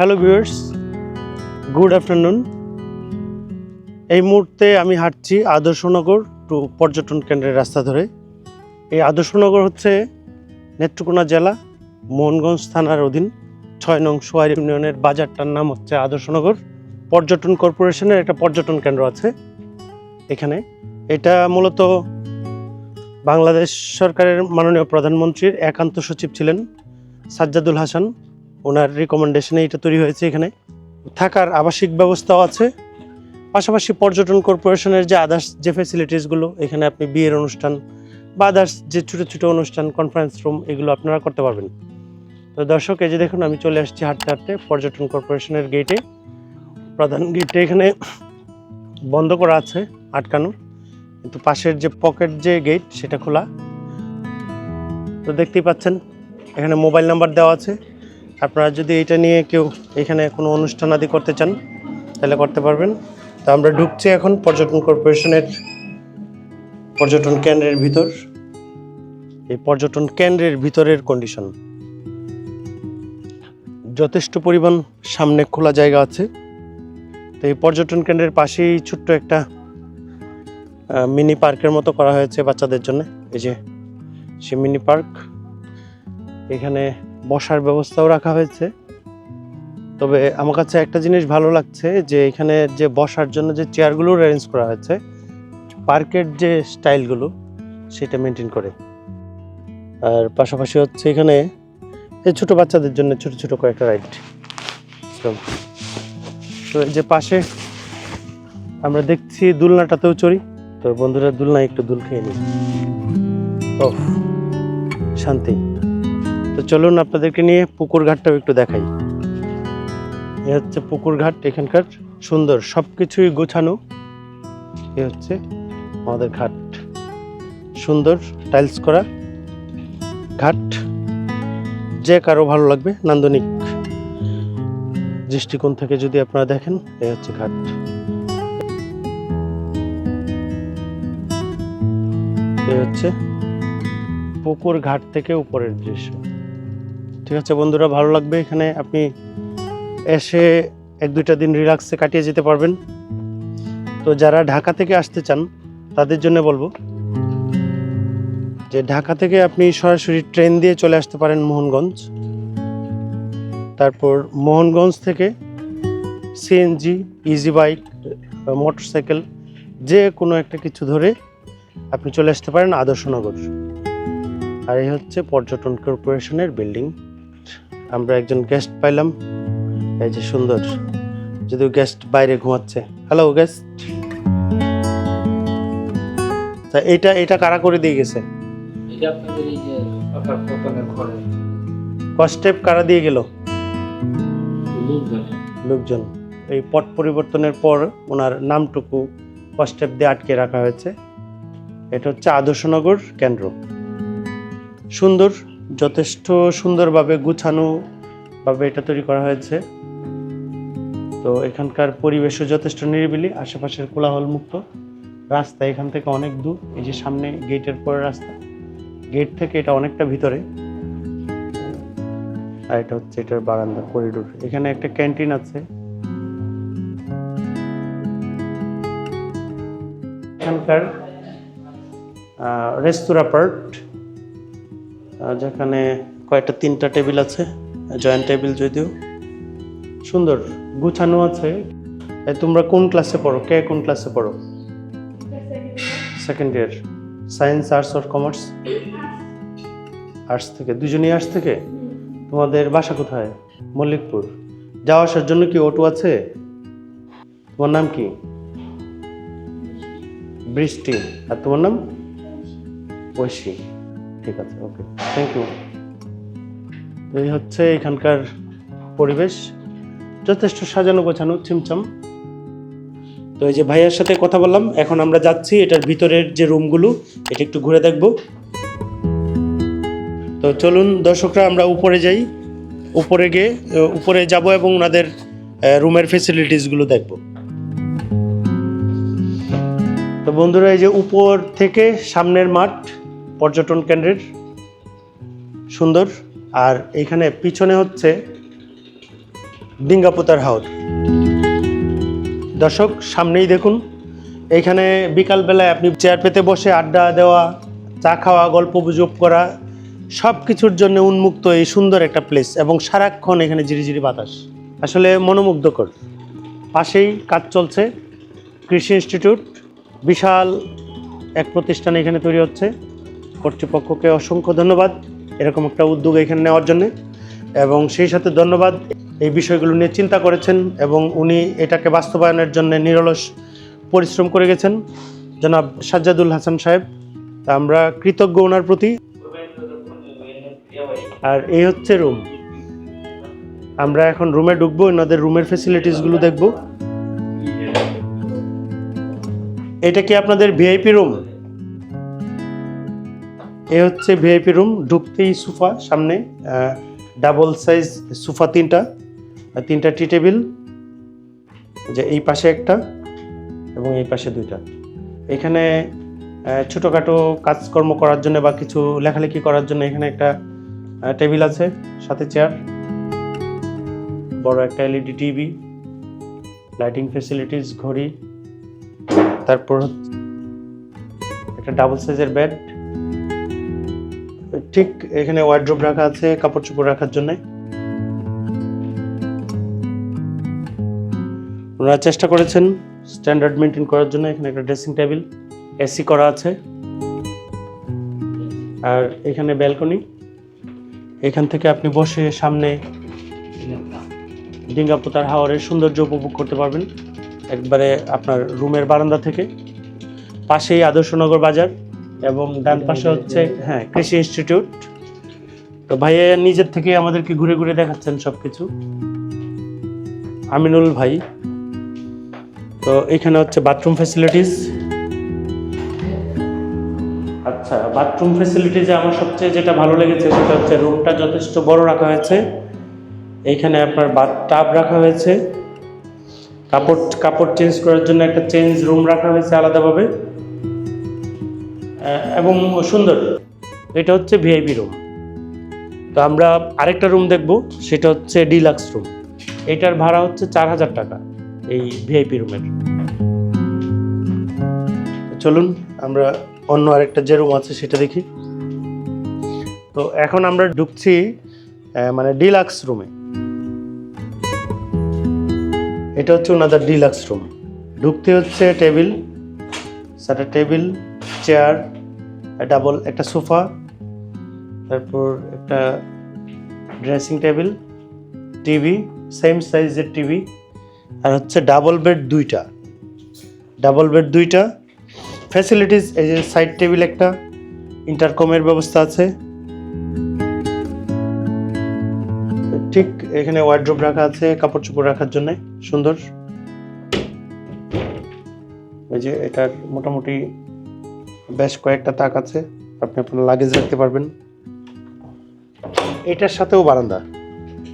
Hello viewers good afternoon এই মুহূর্তে আমি হাঁটছি আদর্শনগর টু পর্যটন কেন্দ্রের রাস্তা ধরে। এই আদর্শনগর হচ্ছে নেত্রকোনা জেলা, মোহনগঞ্জ থানার অধীন ছয় নং সোয়ার ইউনিয়নের বাজারটার নাম হচ্ছে আদর্শনগর পর্যটন কর্পোরেশনের একটা পর্যটন কেন্দ্র আছে এখানে। এটা মূলত বাংলাদেশ সরকারের মাননীয় প্রধানমন্ত্রীর একান্ত সচিব ছিলেন সাজ্জাদুল হাসান। ওনার রিকমেন্ডেশনে এটা তৈরি হয়েছে এখানে। থাকার আবাসিক ব্যবস্থাও আছে। পাশাপাশি পর্যটন কর্পোরেশনের যে আদার্স যে ফেসিলিটিসগুলো এখানে আপনি বিয়ের অনুষ্ঠান বা আদার্স যে ছোটো ছোটো অনুষ্ঠান কনফারেন্স রুম এগুলো আপনারা করতে পারবেন। তো দর্শক, এই যে দেখুন, আমি চলে আসছি হাঁটতে হাঁটতে পর্যটন কর্পোরেশনের গেটে প্রধান গেটে এখানে বন্ধ করা আছে আটকানো কিন্তু পাশের যে পকেট যে গেট সেটা খোলা। তো দেখতেই পাচ্ছেন, এখানে মোবাইল নাম্বার দেওয়া আছে। আপনারা যদি এটা নিয়ে কেউ এখানে কোনো অনুষ্ঠান আদি করতে চান, তাহলে করতে পারবেন। তো আমরা ঢুকছি এখন পর্যটন কর্পোরেশনের পর্যটন কেন্দ্রের ভিতর। এই পর্যটন কেন্দ্রের ভিতরের কন্ডিশন যথেষ্ট পরিমাণ সামনে খোলা জায়গা আছে। তো এই পর্যটন কেন্দ্রের পাশেই ছোট্ট একটা মিনি পার্কের মতো করা হয়েছে বাচ্চাদের জন্য। এই যে, সে মিনি পার্ক এখানে বসার ব্যবস্থাও রাখা হয়েছে। তবে আমার কাছে একটা জিনিস ভালো লাগছে যে এখানে যে বসার জন্য যে চেয়ারগুলো অ্যারেঞ্জ করা হয়েছে, পার্কের যে স্টাইলগুলো সেটা মেনটেন করে। আর পাশাপাশি হচ্ছে এখানে এই ছোটো বাচ্চাদের জন্য ছোট ছোট কয়েকটা রাইড তো যে পাশে আমরা দেখছি দুলনাটাতেও চড়ি। তো বন্ধুরা, দুলনায় একটু দুল খেয়ে নিই। ও শান্তি। তো চলুন আপনাদেরকে নিয়ে পুকুর ঘাটটাও একটু দেখাই। এ হচ্ছে পুকুর ঘাট, এখানকার সুন্দর সব কিছুই গোছানো। এ হচ্ছে আমাদের ঘাট। সুন্দর টাইলস করা ঘাট। যে কারও ভালো লাগবে, নান্দনিক দৃষ্টিকোণ থেকে যদি আপনারা দেখেন, এ হচ্ছে ঘাট। এ হচ্ছে পুকুর ঘাট থেকে উপরের দৃশ্য। ঠিক আছে বন্ধুরা, ভালো লাগবে এখানে। আপনি এসে এক দুইটা দিন রিল্যাক্সে কাটিয়ে যেতে পারবেন। তো যারা ঢাকা থেকে আসতে চান, তাদের জন্য বলব যে ঢাকা থেকে আপনি সরাসরি ট্রেন দিয়ে চলে আসতে পারেন মোহনগঞ্জ। তারপর মোহনগঞ্জ থেকে সিএনজি ইজি বাইক মোটরসাইকেল যে কোনো একটা কিছু ধরে আপনি চলে আসতে পারেন আদর্শনগর আর এই হচ্ছে পর্যটন কর্পোরেশনের বিল্ডিং। আমরা একজন গেস্ট পাইলাম। এই যে সুন্দর যদিও গেস্ট বাইরে ঘুমাচ্ছে। হ্যালো গেস্ট তা এটা এটা কারা করে দিয়ে গেছে? কস্টেপ কারা দিয়ে গেল? লোকজন। লোকজন। এই পট পরিবর্তনের পর ওনার নামটুকু কস্টেপ দিয়ে আটকে রাখা হয়েছে। এটা হচ্ছে আদর্শনগর কেন্দ্র। সুন্দর যথেষ্ট সুন্দরভাবে গুছানো ভাবে এটা তৈরি করা হয়েছে। তো এখানকার পরিবেশও যথেষ্ট নিরিবিলি, আশেপাশের কোলাহল মুক্ত রাস্তা এখান থেকে অনেক দূর, এই যে সামনে গেটের পরে রাস্তা। গেট থেকে এটা অনেকটা ভিতরে। আর এটা হচ্ছে এটার বারান্দা করিডোর। এখানে একটা ক্যান্টিন আছে। এখানকার রেস্তোরাঁ পার্ট যেখানে কয়েকটা তিনটা টেবিল আছে, জয়েন্ট টেবিল যদিও। সুন্দর, গুছানো আছে। তোমরা কোন ক্লাসে পড়ো? কে কোন ক্লাসে পড়ো? Second year science arts or commerce arts থেকে। দুজনেই আর্টস থেকে? তোমাদের বাসা কোথায়? মল্লিকপুর। যাওয়া আসার জন্য কি অটো আছে? তোমার নাম কি? বৃষ্টি। আর তোমার নাম? ঐশী। ঠিক আছে ওকে থ্যাংক ইউ এই হচ্ছে এখানকার পরিবেশ। যথেষ্ট সাজানো গোছানো, ছিমছাম। তো এই যে ভাইয়ার সাথে কথা বললাম, এখন আমরা যাচ্ছি এটার ভিতরের যে রুমগুলো, এটা একটু ঘুরে দেখব। তো চলুন, দর্শকরা, আমরা উপরে যাই। উপরে গিয়ে উপরে যাব এবং ওনাদের রুমের ফেসিলিটিসগুলো দেখব। তো বন্ধুরা, এই যে উপর থেকে সামনের মাঠ পর্যটন কেন্দ্রের সুন্দর। আর এখানে পিছনে হচ্ছে ডিঙ্গাপোতার হাওর। দর্শক, সামনেই দেখুন এইখানে বিকালবেলায় আপনি চেয়ার পেতে বসে আড্ডা দেওয়া, চা খাওয়া, গল্প গুজব করা সব কিছুর জন্য উন্মুক্ত এই সুন্দর একটা প্লেস এবং সারাক্ষণ এখানে ঝিরিঝিরি বাতাস। আসলে মনোমুগ্ধকর। পাশেই কাজ চলছে, কৃষি ইনস্টিটিউট, বিশাল এক প্রতিষ্ঠান এখানে তৈরি হচ্ছে। কর্তৃপক্ষকে অসংখ্য ধন্যবাদ এরকম একটা উদ্যোগ এখানে নেওয়ার জন্য। এবং সেই সাথে ধন্যবাদ এই বিষয়গুলো নিয়ে চিন্তা করেছেন এবং উনি এটাকে বাস্তবায়নের জন্য নিরলস পরিশ্রম করে গেছেন। জনাব সাজ্জাদুল হাসান সাহেব তা আমরা কৃতজ্ঞ ওনার প্রতি। আর এই হচ্ছে রুম। আমরা এখন রুমে ঢুকবো ওনাদের রুমের ফেসিলিটিসগুলো দেখব। এটা কি আপনাদের ভিআইপি রুম? এ হচ্ছে ভিআইপি রুম ঢুকতেই সোফা সামনে ডাবল সাইজ সোফা তিনটা তিনটা টি টেবিল যে এই পাশে একটা এবং এই পাশে দুইটা। এখানে ছোটোখাটো কাজকর্ম করার জন্য বা কিছু লেখালেখি করার জন্য এখানে একটা টেবিল আছে, সাথে চেয়ার বড় একটা এলইডি টিভি লাইটিং ফেসিলিটিস ঘড়ি, তারপর একটা ডাবল সাইজের বেড ঠিক এখানে ওয়ার্ড্রোব রাখা আছে, কাপড় চোপড় রাখার জন্য। ওনারা চেষ্টা করেছেন স্ট্যান্ডার্ড মেনটেন করার জন্য, এখানে একটা ড্রেসিং টেবিল এসি করা আছে। আর এখানে ব্যালকনি এখান থেকে আপনি বসে সামনে ডিঙ্গাপুতার হাওয়ারের সৌন্দর্য উপভোগ করতে পারবেন। একবারে আপনার রুমের বারান্দা থেকে। পাশেই আদর্শনগর বাজার। এবং ডান পাশে হচ্ছে হ্যাঁ কৃষি ইনস্টিটিউট। তো ভাইয়া নিজের থেকে আমাদেরকে ঘুরে ঘুরে দেখাচ্ছেন সব কিছু আমিনুল ভাই। তো এখানে হচ্ছে বাথরুম ফ্যাসিলিটিস আচ্ছা বাথরুম ফ্যাসিলিটিসে আমার সবচেয়ে যেটা ভালো লেগেছে সেটা হচ্ছে রুমটা যথেষ্ট বড় রাখা হয়েছে। এইখানে আপনার বাথ টাব রাখা হয়েছে। কাপড় কাপড় চেঞ্জ করার জন্য একটা চেঞ্জ রুম রাখা হয়েছে আলাদাভাবে। এবং সুন্দর। এটা হচ্ছে ভিআইপি রুম তো আমরা আরেকটা রুম দেখব, সেটা হচ্ছে ডিলাক্স রুম এটার ভাড়া হচ্ছে চার হাজার টাকা, এই ভিআইপি রুমের চলুন, আমরা অন্য আরেকটা যে রুম আছে সেটা দেখি। তো এখন আমরা ঢুকছি মানে ডিলাক্স রুমে এটা হচ্ছে ওনাদের ডিলাক্স রুম ঢুকতে হচ্ছে টেবিল একটা টেবিল চেয়ার ডাবল একটা সোফা, তারপর একটা ড্রেসিং টেবিল টিভি সেম সাইজের টিভি আর হচ্ছে ডাবল বেড দুইটা। ডাবল বেড দুইটা ফ্যাসিলিটিস এই যে সাইড টেবিল একটা ইন্টারকমের ব্যবস্থা আছে। ঠিক এখানে ওয়ার্ড্রোব রাখা আছে, কাপড় চোপড় রাখার জন্য, সুন্দর। এই যে এটার মোটামুটি বেশ কয়েকটা তাক আছে। আপনি আপনার লাগেজ রাখতে পারবেন। এটার সাথেও বারান্দা।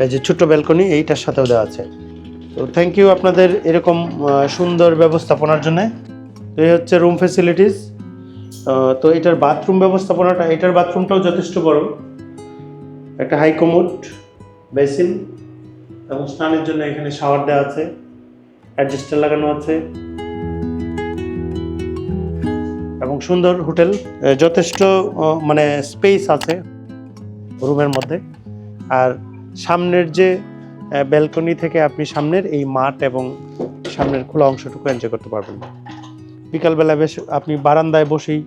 এই যে ছোট্ট ব্যালকনি এইটার সাথেও দেওয়া আছে। তো থ্যাংক ইউ আপনাদের এরকম সুন্দর ব্যবস্থাপনার জন্য। তো এই হচ্ছে রুম ফেসিলিটিস তো এটার বাথরুম ব্যবস্থাপনাটা, এটার বাথরুমটাও যথেষ্ট বড়। একটা হাই বেসিন এবং স্নানের জন্য এখানে শাওয়ার দেওয়া আছে। অ্যাডজাস্টার লাগানো আছে। এবং সুন্দর হোটেল যথেষ্ট মানে স্পেস আছে রুমের মধ্যে। আর সামনের যে ব্যালকনি থেকে আপনি সামনের এই মাঠ এবং সামনের খোলা অংশটুকু এনজয় করতে পারবেন। বিকালবেলা বেশ আপনি বারান্দায় বসেই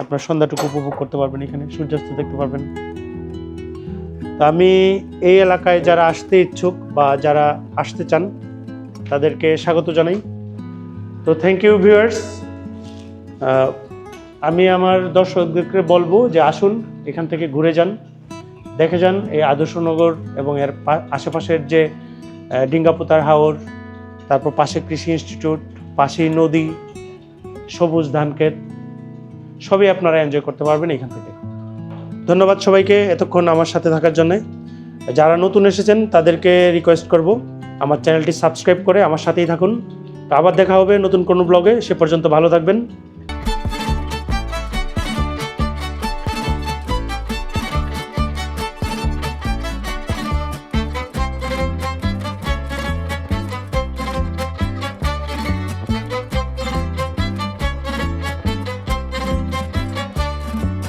আপনার সন্ধ্যাটুকু উপভোগ করতে পারবেন এখানে, সূর্যাস্ত দেখতে পারবেন। তো আমি এই এলাকায় যারা আসতে ইচ্ছুক বা যারা আসতে চান, তাদেরকে স্বাগত জানাই। তো থ্যাংক ইউ ভিউয়ার্স আমি আমার দর্শকদেরকে বলব যে আসুন এখান থেকে ঘুরে যান, দেখে যান এই আদর্শনগর এবং এর আশেপাশের যে ডিঙ্গাপুতার হাওর, তারপর পাশে কৃষি ইনস্টিটিউট, পাশেই নদী, সবুজ ধানক্ষেত, সবই আপনারা এনজয় করতে পারবেন এখান থেকে। ধন্যবাদ সবাইকে এতক্ষণ আমার সাথে থাকার জন্যে। যারা নতুন এসেছেন, তাদেরকে রিকোয়েস্ট করব, আমার চ্যানেলটি সাবস্ক্রাইব করে আমার সাথেই থাকুন। আবার দেখা হবে নতুন কোনো ব্লগে সে পর্যন্ত ভালো থাকবেন।